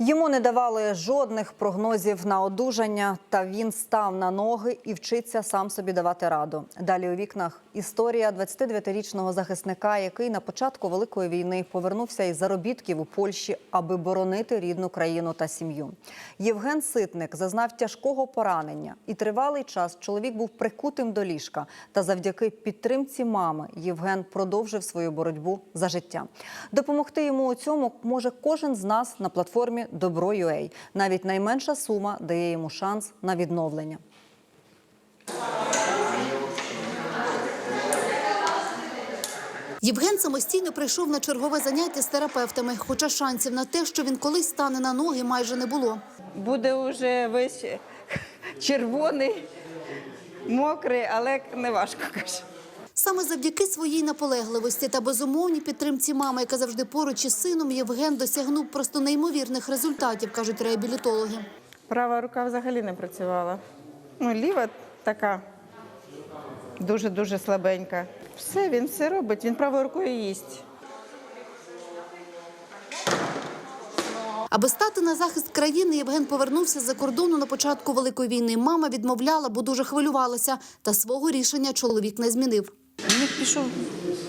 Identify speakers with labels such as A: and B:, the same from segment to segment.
A: Йому не давали жодних прогнозів на одужання, та він став на ноги і вчиться сам собі давати раду. Далі у вікнах історія 29-річного захисника, який на початку великої війни повернувся із заробітків у Польщі, аби боронити рідну країну та сім'ю. Євген Ситник зазнав тяжкого поранення, і тривалий час чоловік був прикутим до ліжка. Та завдяки підтримці мами Євген продовжив свою боротьбу за життя. Допомогти йому у цьому може кожен з нас на платформі Добро.ua. Навіть найменша сума дає йому шанс на відновлення.
B: Євген самостійно прийшов на чергове заняття з терапевтами, хоча шансів на те, що він колись стане на ноги, майже не було.
C: буде вже весь червоний, мокрий, але не важко каже.
B: Саме завдяки своїй наполегливості та безумовній підтримці мами, яка завжди поруч із сином, Євген досягнув просто неймовірних результатів, кажуть реабілітологи.
C: Права рука взагалі не працювала. Ну, ліва така дуже-дуже слабенька. Все, він все робить, він правою рукою їсть.
B: Аби стати на захист країни, Євген повернувся з-за кордону на початку великої війни. Мама відмовляла, бо дуже хвилювалася. Та свого рішення чоловік не змінив.
D: Пішов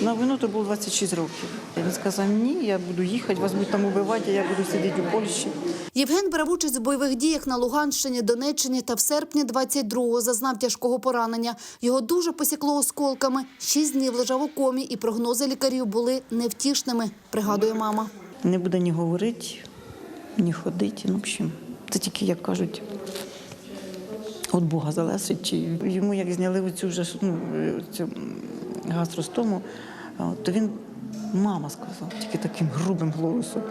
D: на війну, то було 26 років. Він сказав, ні, я буду їхати, вас будуть там убивати, а я буду сидіти у Польщі.
B: Євген брав участь у бойових діях на Луганщині, Донеччині та в серпні 22-го зазнав тяжкого поранення. Його дуже посікло осколками. Шість днів лежав у комі, і прогнози лікарів були невтішними, пригадує мама.
D: Не буде ні говорити, ні ходити. Ну, в общем, це тільки, як кажуть, від Бога залежить. Чи йому як зняли оцю вже ну, цю гастростому, то він мама сказав, тільки таким грубим голосом.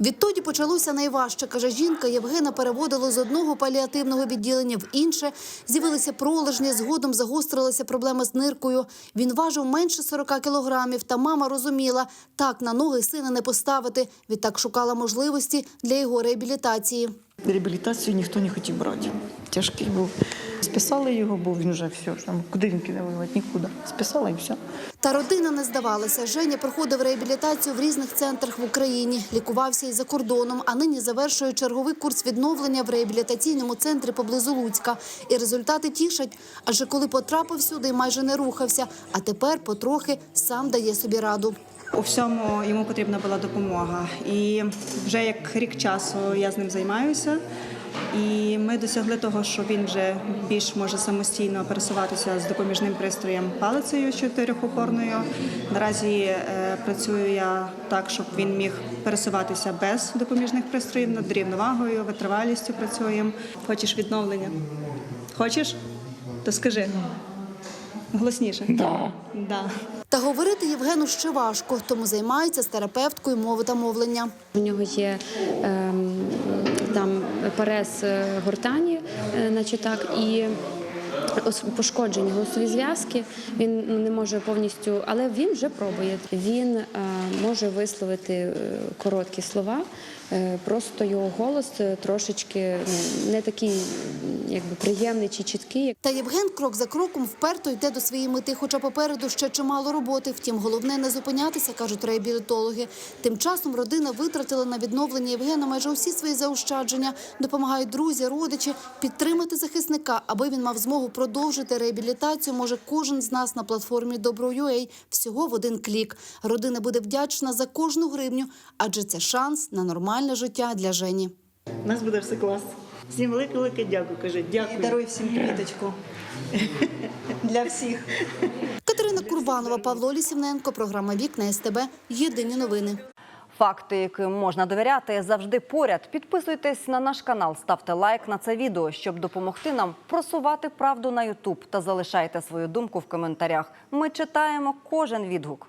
B: Відтоді почалося найважче, каже жінка. Євгена переводили з одного паліативного відділення в інше. З'явилися пролежні, згодом загострилася проблема з ниркою. Він важив менше 40 кілограмів, та мама розуміла, так на ноги сина не поставити. Відтак шукала можливості для його реабілітації.
D: Реабілітацію ніхто не хотів брати. Тяжкий був. Списали його, бо він вже все. Там, куди він піде воювати? Нікуди. Списали і все.
B: Та родина не здавалася. Женя проходив реабілітацію в різних центрах в Україні, лікувався і за кордоном, а нині завершує черговий курс відновлення в реабілітаційному центрі поблизу Луцька. І результати тішать. Адже коли потрапив сюди, майже не рухався, а тепер потрохи сам дає собі раду.
E: У всьому йому потрібна була допомога. І вже як рік часу я з ним займаюся. І ми досягли того, що він вже більш може самостійно пересуватися з допоміжним пристроєм палицею чотирьохопорною. Наразі е, працюю я так, щоб він міг пересуватися без допоміжних пристроїв над рівновагою, витривалістю працюємо. Хочеш відновлення? Хочеш? То скажи. Голосніше. Да. Да.
B: Та говорити Євгену ще важко, тому займається з терапевткою мови та мовлення.
F: У нього є ем, там перез е, гортані, е, наче так, і пошкоджені голосові зв'язки. Він ну, не може повністю, але він вже пробує. Він е, може висловити короткі слова. Е, Просто його голос е, трошечки ну, не такий якби приємний чи чіткий,
B: Та Євген крок за кроком вперто йде до своєї мети, хоча попереду ще чимало роботи. Втім, головне не зупинятися, кажуть реабілітологи. Тим часом родина витратила на відновлення Євгена майже усі свої заощадження. Допомагають друзі, родичі підтримати захисника, аби він мав змогу продовжити реабілітацію. Може кожен з нас на платформі Добро.ua всього в один клік. Родина буде вдячна за кожну гривню, адже це шанс на нормальне життя для Жені.
D: У нас буде все клас. Всім велике-велике дякую. Каже, дякую.
E: Даруй всім квіточку. Для всіх.
B: Катерина Курбанова, Павло Лісівненко, програма Вікна СТБ. Єдині новини.
A: Факти, яким можна довіряти, завжди поряд. Підписуйтесь на наш канал, ставте лайк на це відео, щоб допомогти нам просувати правду на Ютуб та залишайте свою думку в коментарях. Ми читаємо кожен відгук.